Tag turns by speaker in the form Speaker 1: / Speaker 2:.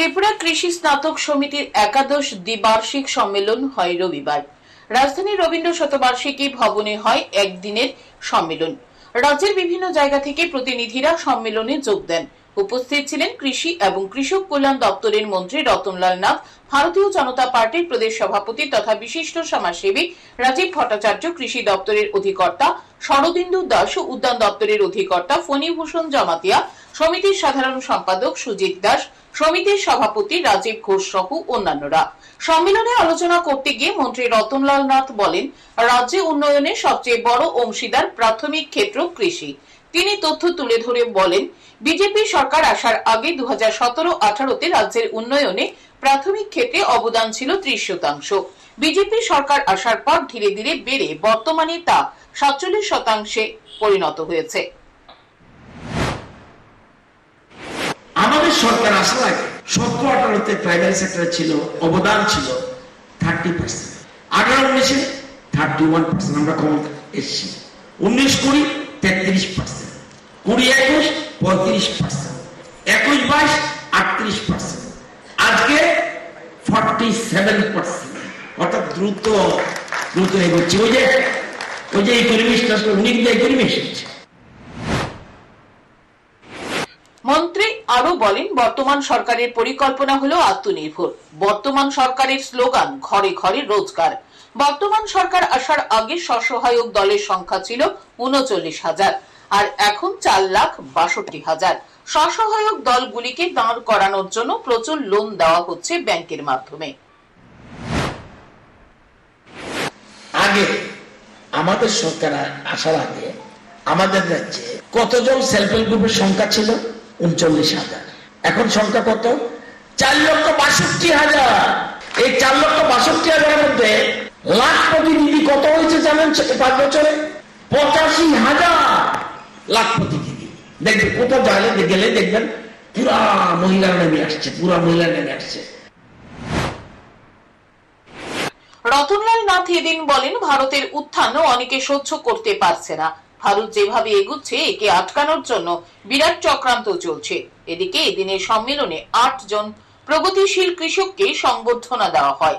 Speaker 1: ত্রিপুরা কৃষি স্নাতক সমিতির একাদশ দ্বিবার্ষিক সম্মেলন হয় রবিবার। রাজধানীর রবীন্দ্র শতবার্ষিকী ভবনে হয় একদিনের সম্মেলন। রাজ্যের বিভিন্ন জায়গা থেকে প্রতিনিধিরা সম্মেলনে যোগ দেন। উপস্থিত ছিলেন কৃষি এবং কৃষক কল্যাণ দপ্তরের মন্ত্রী রতনলাল নাথ, ভারতীয় জনতা পার্টির প্রদেশ সভাপতি তথা বিশিষ্ট সমাজসেবী রাজীব ভট্টাচার্য, কৃষি দপ্তরের অধিকর্তা শরদিন্দু দাস ও উদ্যান দপ্তরের অধিকর্তা ফণীভূষণ জমাতিয়া, সমিতির সাধারণ সম্পাদক সুজিত দাস, সমিতির সভাপতি রাজীব ঘোষ সহ অন্যান্যরা। সম্মেলনে আলোচনা করতে গিয়ে মন্ত্রী রতনলাল নাথ বলেন, রাজ্যে উন্নয়নে সবচেয়ে বড় অংশীদার প্রাথমিক ক্ষেত্র কৃষি। তিনি তথ্য তুলে ধরে বলেন, বিজেপি সরকার আসার আগে দু হাজার সতেরো আঠারোতে রাজ্যের উন্নয়নে প্রাথমিক ক্ষেত্রে অবদান ছিল ত্রিশ শতাংশ। বিজেপি সরকার আসার পর ধীরে ধীরে বেড়ে বর্তমানে তা সাতচল্লিশ শতাংশে পরিণত হয়েছে।
Speaker 2: আমাদের সরকার আসার আগে সতেরো আঠারোতে প্রাইমারি সেক্টরে ছিল, অবদান ছিল থার্টি পার্সেন্ট আঠারো উনিশে থার্টি ওয়ান পার্সেন্ট আমরা কমন এসেছি। উনিশ কুড়ি তেত্রিশ পার্সেন্ট। কুড়ি একুশ, পঁয়ত্রিশ পার্সেন্ট। একুশ বাইশ, আটত্রিশ পার্সেন্ট। আজকে ফর্টি সেভেন পার্সেন্ট। অর্থাৎ দ্রুত দ্রুত এগোচ্ছে। ওই যে ওই যে ইকোনমিস্ট উনি কিন্তু
Speaker 1: মন্ত্রী আরও বলেন, বর্তমান সরকারের পরিকল্পনা হলো আত্মনির্ভর। বর্তমান সরকারের স্লোগান, ঘরে ঘরে রোজগার। বর্তমান সরকার আসার আগে স্বসহায়ক দলের সংখ্যা ছিল উনচল্লিশ হাজার, আর এখন চার লাখ বাষট্টি হাজার। স্বসহায়ক দলগুলিকে দাঁড় করানোর জন্য প্রচুর লোন দেওয়া হচ্ছে ব্যাংকের মাধ্যমে।
Speaker 2: আগে আমাদের সরকার আসার আগে আমাদের রাজ্যে কতজন সেলফ হেল্প গ্রুপের সংখ্যা ছিল? উনচল্লিশ হাজার। এখন সংখ্যা কত? চার লক্ষ বাষট্টি হাজার এই চার লক্ষ বাষট্টি হাজারের লাখ প্রতিনিধি কত হয়েছে জানেন পাঁচ বছরে? পঁচাশি হাজার লাখ প্রতিনিধি দেখবেন, কোথাও যাইলে গেলে দেখবেন পুরা মহিলারা নেমে আসছে, পুরা মহিলা নেমে আসছে।
Speaker 1: রতনলাল নাথ এদিন বলেন, ভারতের উত্থান অনেকে সহ্য করতে পারছে না। ভারত যেভাবে এগুচ্ছে, একে আটকানোর জন্য বিরাট চক্রান্ত চলছে। এদিকে এদিনের সম্মেলনে আট জন প্রগতিশীল কৃষককে সংবর্ধনা দেওয়া হয়।